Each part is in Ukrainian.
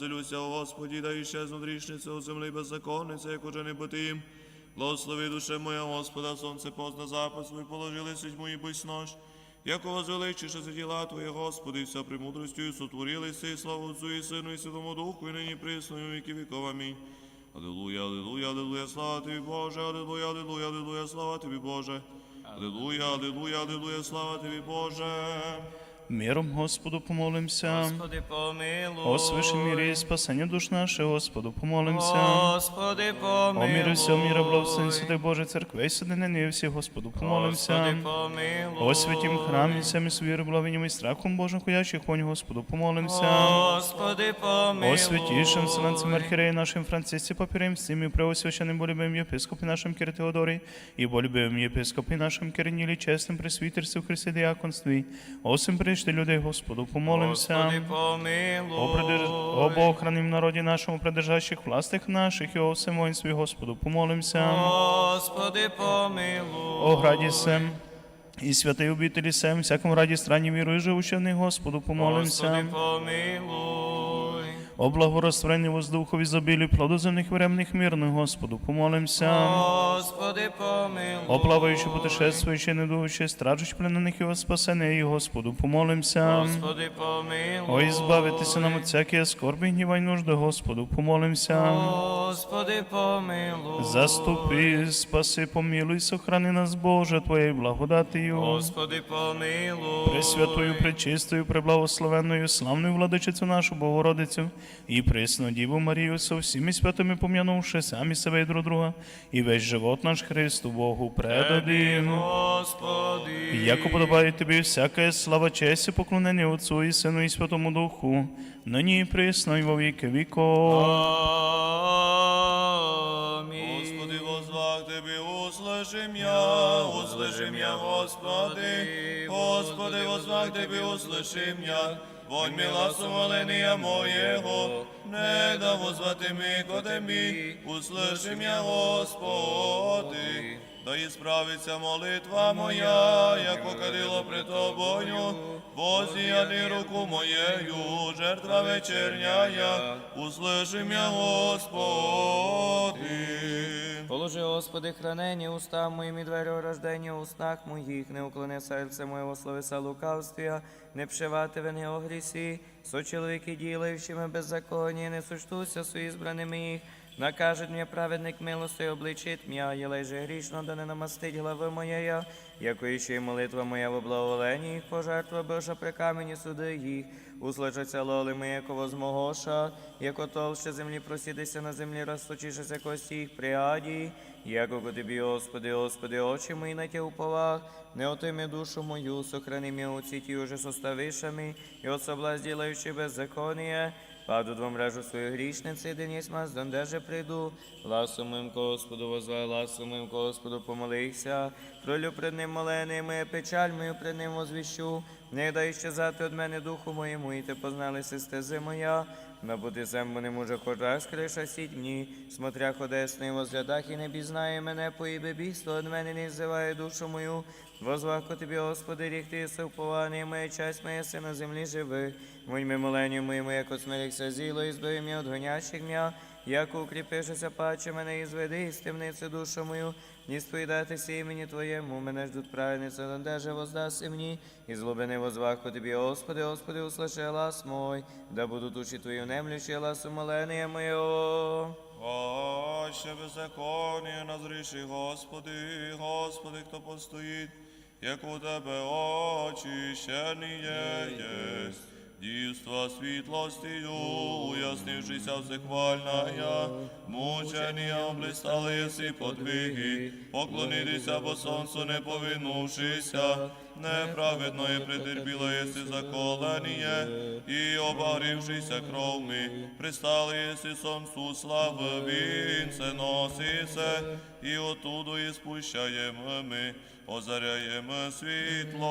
веселюся, о Господі, да іщезнуть річниця у землі беззаконниця, як уже не бути. Благослови душе моя, Господа, сонце позна запас свій, положили суть мої бись нож. Яко возвеличиш за діла Твої, Господи, вся премудростю і сотворилися, і славу Отцу і Сину, і Святому Духу, і нині присно, і віки віков. Амінь. Аллилуйя, аллилуйя, аллилуйя, слава Тобі, Боже, аллилуйя, аллилуйя, аллилуйя, слава Тобі, Боже. Аллилуйя, аллилуйя, аллилуйя, слава Тобі, Боже. Миром Господу помолимся. Господи, помилуй. О свише мірі і спасення душ наших, Господу помолимся. Господи, помилуй. О мірі всього міра, благословен Святий Божий церкви, і соединені всі, Господу помолимся. Господи, помилуй. О святім храмі, самі свіру, благовінням і страхом Божим, ходячих вонь, Господу помолимся. Господи, помилуй. О святішим вселенцем архіреї нашим Францисці Папірем, всім і преосвященним болюбим єпископі нашим Кир Теодорі, і болюбим єпископі нашим Кирнілі, чесним пресвітерстві в Христі діаконстві. О сим прийшли людей, Господу помолимся. Господи, помилуй. О, придерж... о Богохраним народі нашому, придержащих властих наших, і о всем воїнстві, Господу, помолимся. Господи, помилуй. О граді сем, і святий обітелі сем, всякому раді страні вірую, і в них, Господу, помолимся. Господи, помилуй. О благорозтворенні воздуху, ізобілі, плоду земних Господу, помолимся. Господи, помилуй. О плаваючи, путешествуючи, недуючи, стражуч пленених і спасене, і Господу, помолимся. Господи, помилуй. О, ізбавитися нам от всякої скорби, гнівай нужди, Господу, помолимся. Господи, помилуй. Заступи, спаси, помилуй, сохрани нас, Боже, Твоєю благодатію. Господи, помилуй. Пресвятою, пречистою, преблагословенною, славною владичицю нашу Богородицю, і присну Діву Марію со всіми святими пом'янувши самі себе і друг друга, і весь живот наш Христу Богу предадим. Господи. Яко подобає тобі всяка слава, честь і поклонення Отцу і Сину і Святому Духу, нині і присно, і во віки віков. Амінь. Господи, возвах Тебе, услышим я, услышим я, Господи, Господи, возвах Тебе, услышим я, вонь мила сумоления моего, не да возвати ми ко Тебі, услышим я, Господи, да ісправиться молитва моя, як покадило пред Тобою, возіяли руку моєю, жертва вечерняя, услышим я, Господи. Положи, Господи, хранені уста моїм і двері рождення у снах моїх, не уклони серце моєго словеса лукавствія, не пшивати вини огрісі, грісі, со чоловіки ділаючими беззаконні, не суштуся з избраними їх, накажет мені праведник милости обличить м'я, єлей же грішно, да не намастить глави моєя, яко іще й молитва моя в благоволенні їх, пожертва Божа при камені суди їх, услышаться лоли ми, яко возмогоша, яко толще землі просідися на землі, розточишися кості їх приаді, яко ко тобі, Господи, Господи, очі мої на тя уповах, не отими душу мою, сохрани мя у ціті уже составишами, і от соблазн ділаючи беззаконие, Паду двом мрежу свою грішниці, де єсть маз, донде же прийду. Ласу моїм Господу возвай, ласу моїм Господу помолися. Пролю пред ним молений, моя печаль мою пред ним возвіщу. Не дай щезати од мене духу моєму, і ти позналися стези моя. Набути землю не може кожа скриша сіть мені, смотря ходесний возглядах і не пізнає мене, поїбе бійство од мене не ззиває душу мою. Возваху тобі, Господи, ріхти, ти єси моя часть моя си на землі живи. Моньми моленню моєму, як осмелився зіло, і збив м'я від гонящих м'я, як укріпишися паче мене і зведи, і з темниці душу мою, ні сповідатися імені Твоєму, мене ждуть праведниця, донде воздаси мені, і злобини возвах ко тобі, Господи, Господи, услыши лас мой, да будуть уші Твої немлющі, лас умолення моє. Аще беззаконие назріши, Господи, Господи, хто постоїть, як у Тебе очищеніє єсть. Дівства світлостію, уяснившися всехвальная, мучення облистали єси подвиги, поклонитися по сонцу не повинувшися, неправедно є претерпіло єси заколення, і обагрівшися кровми, пристали єси сонцу слави, вінце носисе, і отуду і спущаємо ми, озаряємо світло.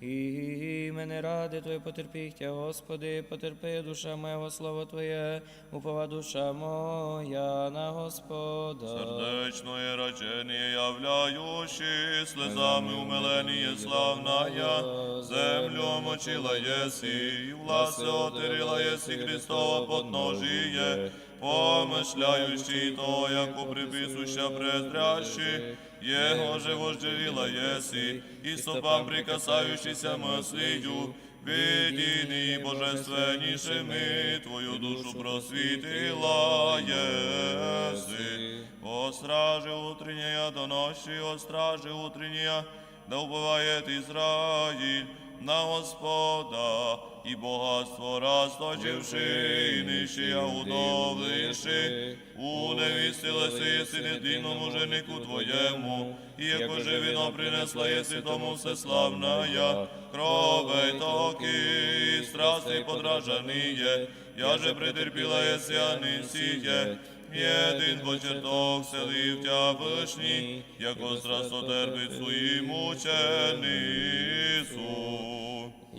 І мене ради Твоє потерпіхтя, Господи, потерпи душа моя, слово Твоє, упова душа моя на Господа. Сердечное рачение являющий, слезами умиление славная, землю омочила еси, и власе отерила еси Христово подножие, помышляющий то, яко приписуща презрящий, Его же вожделила еси, и стопам прикасающийся мыслью, видini божественнейшими, Твою душу просвітила еси. О стражи утренняя, до ночи, о стражи утренняя, да убывает Израиль на Господа, и богатство расточивши, и нищия удовливши, уневістилася єси єдиному женику Твоєму, і яко же вино принесла єси тому всеславная, кровей токи, страсти подражаніє, я же претерпіла єси, а не сіє, Єдин почерток селив тя вишні, яко страсто терпить своїм ученицу.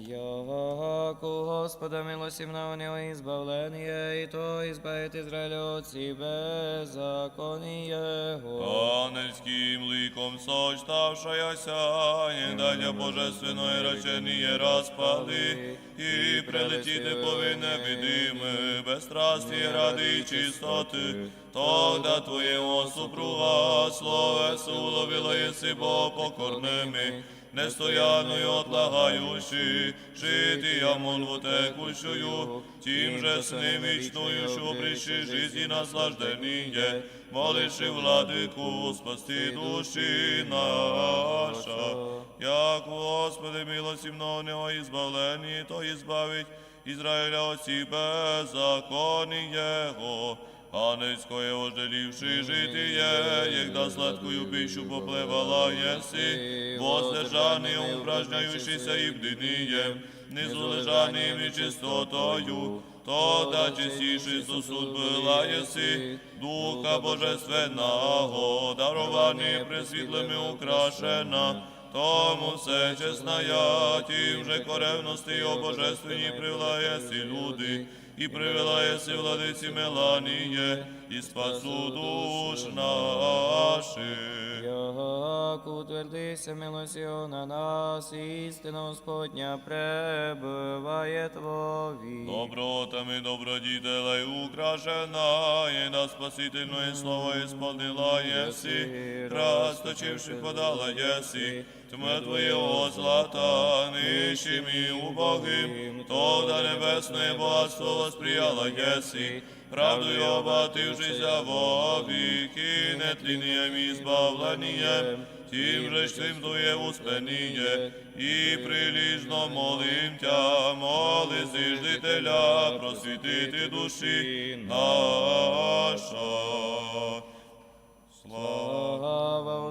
Яко Господа милості на него избавление, и то избавит Израиля от си беззакония. Ангельским ликом сочтавшаяся, не дадя божественное рачение распали, и прелетіти повинне видиме, безстрастие ради і чистоти, тогда Твоєго супруга словесу уловила єси бо покорними, нестоянную отлагающий, жития молву текущую, тим же с немічною, що прищи жизни наслаждение, молиши владику, спасти душі наша. Як, Господи, милості много избавлені, то избавить Израиля от сі беззаконі Його. Анецькое ожделівши житіє, єгда сладкою пищу поплевала єси, воздержаний упражняючися і бдинієм, низу лежаним і чистотою, то да чистіший сосуд була єси, Духа Божественного, дарований пресвітлими украшена, тому все чесная, тим же коревності о божественній привела єси люди, і привела єси владиці Меланіє, і спасу душ наших. Як утвердися милостю на нас, істина Господня пребыває Твові. Добротами добродітелей украшена, і на спасительне слово ісполнила єси, расточивши подала єси, тьме Твоєго злата, нищим і убогим, то да небесне багатство восприяла єси, правдою обатившися вовіки, нетлінням і збавленням, тим же твим Твоє успеніє, і приліжно молим Тя, моли зиждителя, просвітити душі наша. Слава.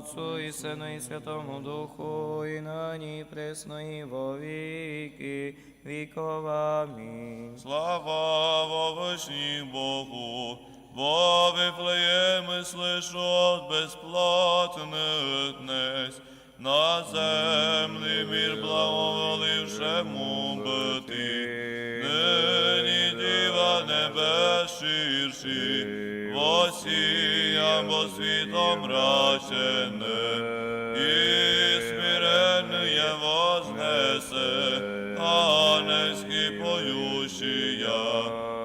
Отцу і Сину і Святому Духу, і на ній пресно і во віки віков. Амінь. Слава вовишній Богу, во Вифлеєми слышу от безплатних днесь, на землі мір благоволившему бити. Нині діва небес ширші, восіям бо світом мрачене, і смиренне вознесе, ангельські поющия,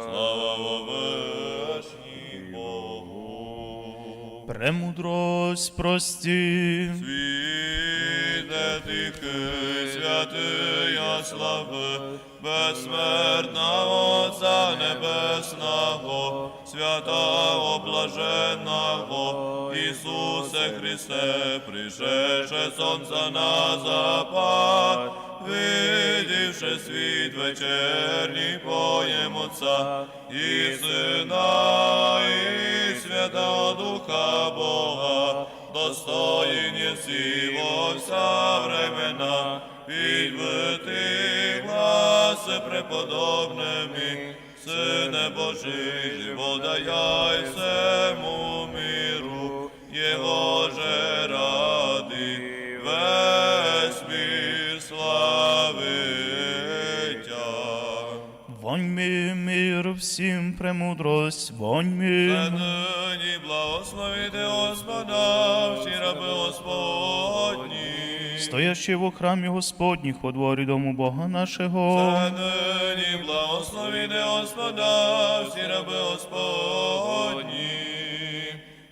слава вовешній Богу. Премудрость прости. Світе тихий, святия слави, безсмертного Отця Небесного, святого блаженного, Ісусе Христе, пришедше сонця на запад, видівши світ вечерній поєм Отця і Сина, і Святого Духа Бога, достоїн єси во вся времена, підведи нас преподобними, Сине Божий, живодаяй всему миру, Його же ради весь мир славитя. Вонь ми мир всім премудрость, вонь ми Нині благословити Господа, всі раби Господні. Стоящий во храмі Господніх во дворі дому Бога нашого. Нині благословити Господа, всі раби Господні.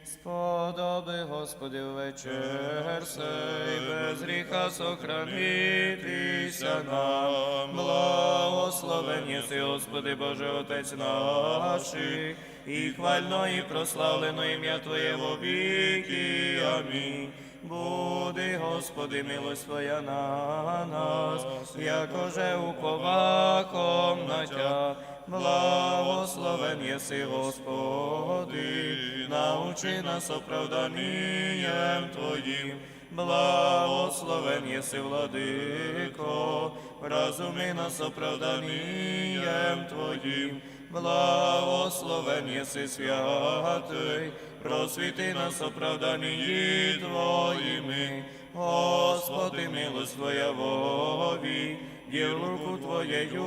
Сподоби, Господи, вечер сей, без гріха сохранитися нам. Благословен єси, Господи, Боже, Отець наших, і хвально і прославлено ім'я Твоє во віки. Амінь. Буди, Господи, милость Твоя на нас, якоже уповаком на Тя. Благословен єси, Господи, научи нас оправданням Твоїм. Благословен єси, владико, разуми нас оправданням Твоїм. Благословен єси святий, просвіти нас оправданні Твоїми. Господи, милость Твоя вові, дів руку Твоєю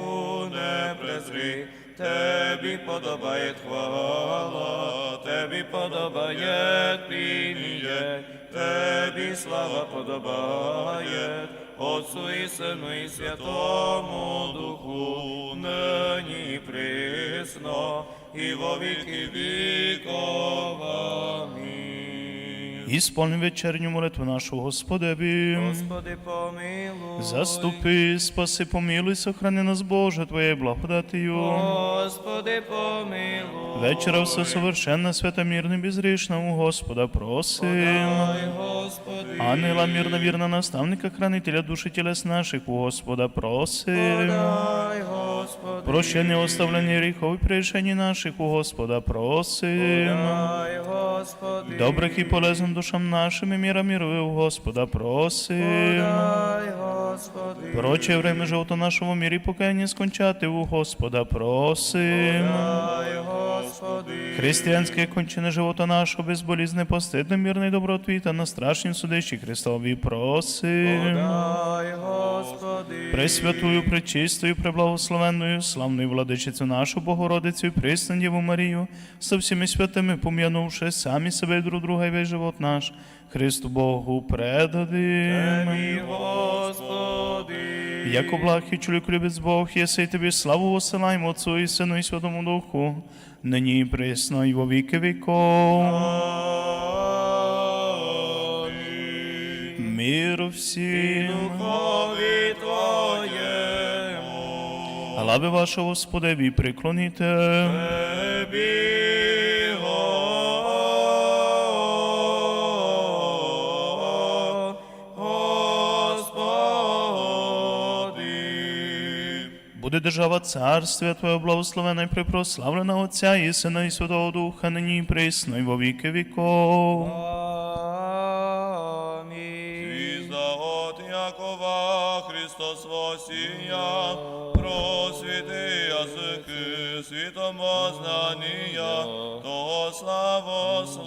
не презри. Тебі подобає хвала, Тебі подобає пініє, Тебі слава подобає, Отцу і Сину і Святому Духу, нині присно, і во віки віков. Амінь. І сповни вечерню молитву нашу Господеві. Господи, помилуй. Заступи, спаси, помилуй, сохрани нас, Боже, Твоєю благодатію. Господи, помилуй. Вечера все совершенно, свято, мирно, безгрешно, у Господа просим. Господи. Ангела мирно, вірно, наставника, хранителя душі тілес наших, у Господа просим. Дай, Господи. Прощення, оставлення гріхов і прирішення наших, у Господа просим. Дай, Господи. Добрих і полезних душам нашим і міра мірую, у Господа просим. Дай, Господи. Проче время живота нашого мірі покаяння скончати, у Господа просим. Дай, Господи. Християнське кончене живота нашого, безболізне, постидне, мирне добротві та на страшнім судищі Христові просим. Дай, Господи. Пресвятую, пречистою, преблагословенною, славною владичицю нашу Богородицю і Марію, со всіми святими пом'янувши самі себе і друг друга і весь живот наш, Христу Богу предадим. Господи. Яко благ і чоловік любець Бог, єси тобі славу посилаємо Отцу і Сину і Святому Духу, нині і присно і во віки віков. Миру всім. Духові Твоєму. Глави вашого Господеві приклоніте. Тебі, Господи. Буде держава царствя Твоє благословена і припрославлена Отця і Сина і Святого Духа, нині і присно і во віки віков. Восія, просвіти язики, світом познання, того славослови.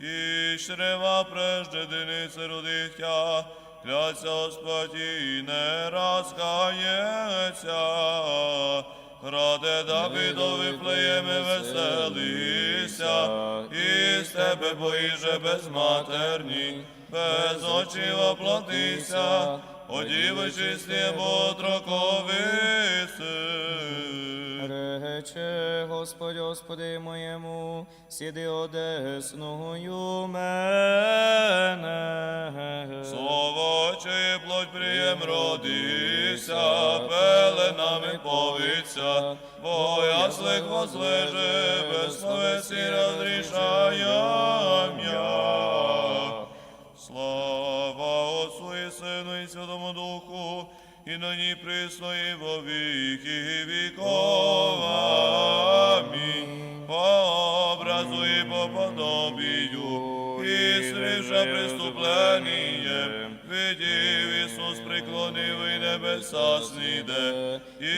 І шрева прежде денице родихтя, кляться Господь і не розкається. Раде Давидові плеєми веселися, і з тебе боїже безматерні, без очів оплатися, одіви чисті бодроковиси. Рече Господь, Господи моєму, сіди одесною мене. Слово чи плоть приєм родися, пеленами повиться, бо яслик возлеже, без словесі розрішаєм я. І нині присно і во віки віков. Амінь. По образу і по подобію, і сріша преступлением, видів Ісус приклонив і небеса сніде, і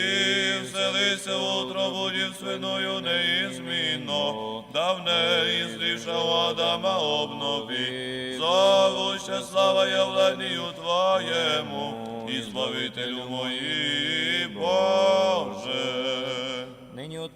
вселися в утробу дівственною неізмінно, давне і зрішав Адама обнови, зовуща слава явленію Твоєму, і збавителю моїй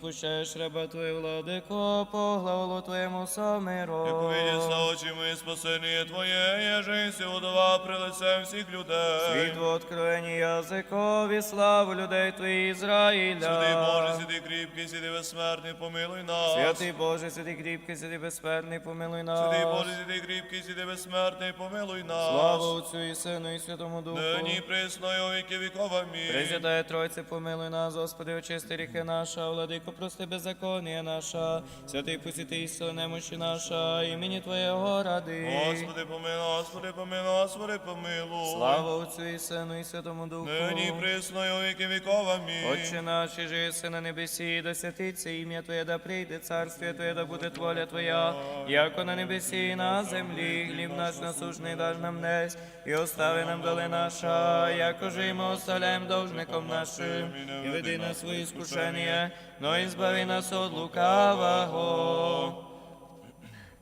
отпущаєш раба Твою, владико, по главолу Твоєму самиру. Як увидіться очі мої спасення Твоє, єжися удова при лицем всіх людей. Світло откровення язикові, славу людей Твоїх Ізраїля. Святий Боже, сиди кріпкий, сиди безсмертний, помилуй нас. Святий Боже, святий кріпкий, святий безсмертний, помилуй нас. Святий Боже, сиди кріпкий, сиди безсмертний, помилуй нас. Слава Отцю і Сину і Святому Духу. Нині присною віки віков, амінь. Пресвятая Тройце, помилуй нас, Господи, очисти ріхи наша, владико, прости беззаконня наша, святий посіти істо немощі наша, імені Твоєго ради. Господи, помилуй, Господи, помилуй, Господи, помилуй. Слава Отцю і Сину і Святому Духу. Нині присною віки віков, амінь. Отче наш, і жиси на небесі, да святиться ім'я Твоє, да прийде царствие Твоє, да буде воля Твоя, яко на небесі і на землі, хліб наш насушний даж нам днес, і остави нам доли наша, яко же і ми оставляємо должником нашим, і веди нас свої скушення, но і збави нас от лукавого.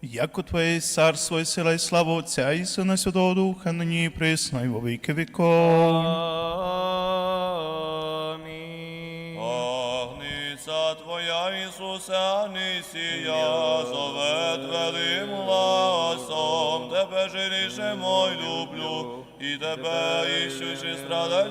Яко Твоє є царство і сила і слава Отця і Сина Святого Духа, нині і присно, і во віки віков. Амінь. Огниця Твоя, Ісусе, несія, зове Твоїм гласом, Тебе жиріше мой люблю, і Тебе іщучи страда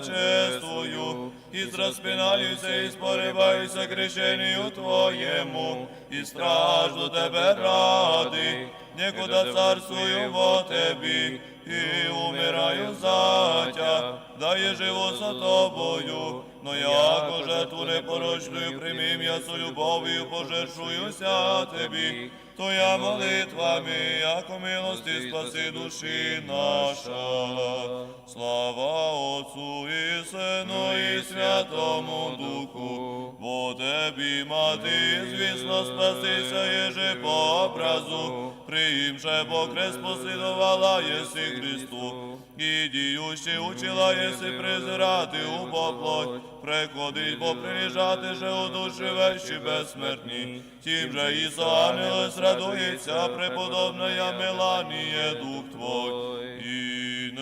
чествую, і зраспинаюся, і спорибаюся крещению Твоєму, і стражду Тебе ради, некуда царствую во Тебі, і умираю за Тя, да я живу за Тобою, но яко жертву непорочную примим я со любов'ю пожертвуюся Тебі, Твоя молитвами, яко милости спаси душі наша. Слава Отцу і Сину і Святому Духу, бо Тебі, Мати, звісно, спасися єже по образу, приїмше бо крест послідувала єси Христу, і діючи учила єси презирати у поплоть, приходить, бо принижати же у душі вещі безсмертні, тим же і ангелес радується, преподобная Меланія дух Твой,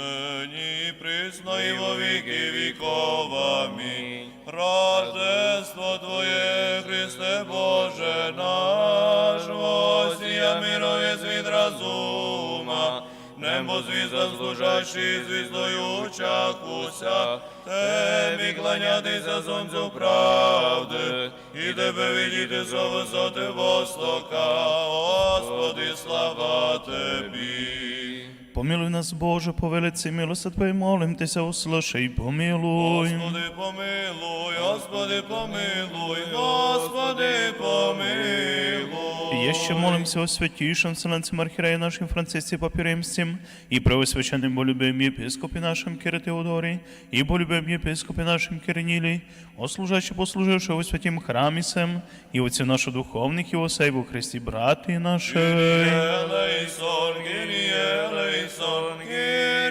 і нині присно і во віки віков. Амінь. Рождество Твоє, Христе Боже наш, восія мирові світ разума, Небо звіздам служащий, звіздою учахуся, Тебі кланятися сонцю правди, і тебе видіти со висоти востока, Господи, слава Тебі. Помилуй нас, Боже, по велиці милости Твої, молим Тися, услыши і помилуй. Господи, помилуй, Господи, помилуй, Господи, помилуй. І молимся о святейшем Вселенцем Архиерея нашим Франциске Папиремстем и преосвященным болюбим епископе нашим Кире Теодорий и болюбим епископе нашим Киринилий, о служаще послужившего в святім храмі сем, і отці наших духовних, і осей во Христі брати наші. Елейсон, Елейсон, Елейсон.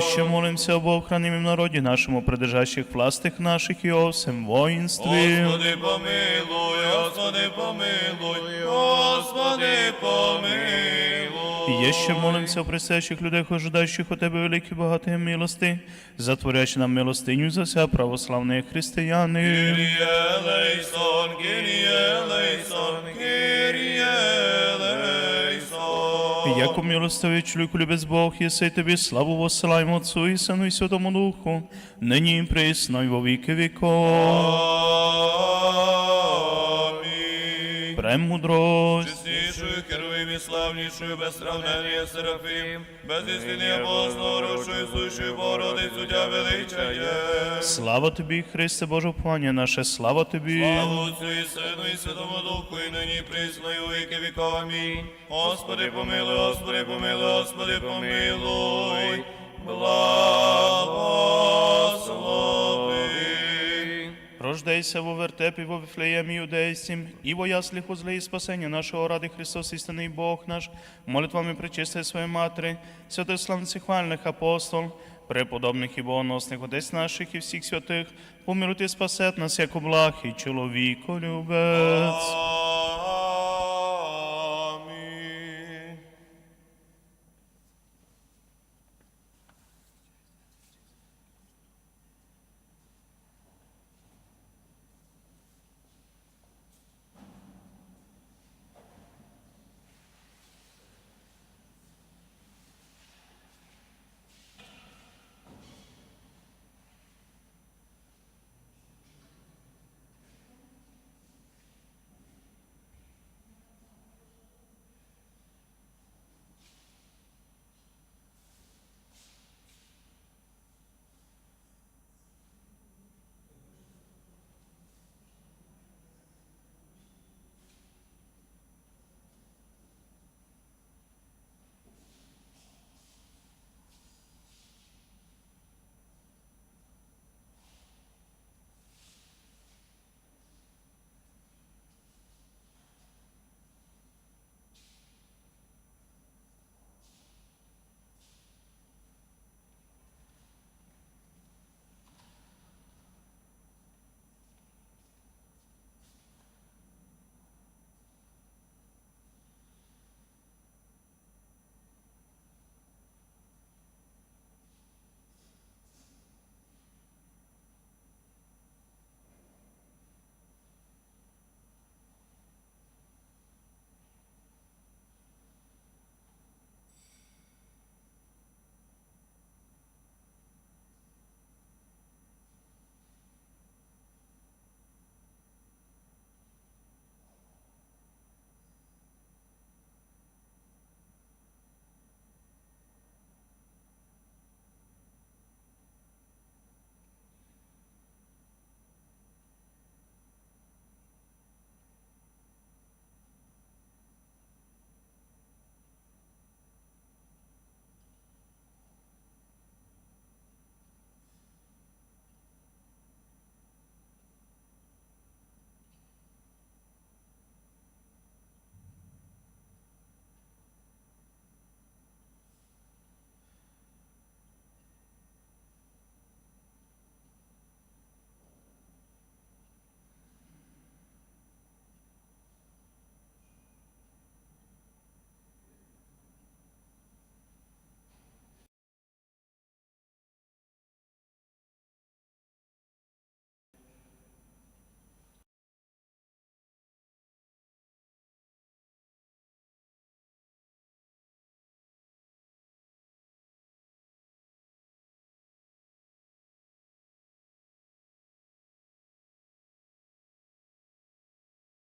Ще молимся об охранимом народі нашому, придержащих властих наших і о всем воїнстві. Господи, помилуй, Господи, помилуй, Господи, помилуй. І ще молимся о присящих людей, ожидаючих у Тебе великі багаті милости, затворящи нам милостиню за вся православні християни. Киріє, Елейсон, Киріє, Елейсон, Киріє, Елейсон. І Яко милостивий чоловіку любець Бог, єси тобі славу воссилаємо Отцу і Сину і Святому Духу, нині і присно, і во віки віков. Премудрость. Чеснішою, керуєм і славнішою, без сравнення Серафим, без істини Богослорушою, сущою Богородицю тя величає. Слава тобі, Христе Боже, пані наше, слава тобі. Слава Отцю і Сину і Святому Духу, і нині присно, і віки віков. Амінь. Господи, помилуй, Господи, помилуй, Господи, помилуй. Благослови. Рождайся во вертепі, во Вифлеємі юдейським, і во яслих узле і спасення нашого ради Христос, істинний Бог наш, молитвами причисти своєї Матері, святих хвальних апостол, преподобних і богоносних отець наших і всіх святих, помилуйте спасет нас, як і чоловіко любець.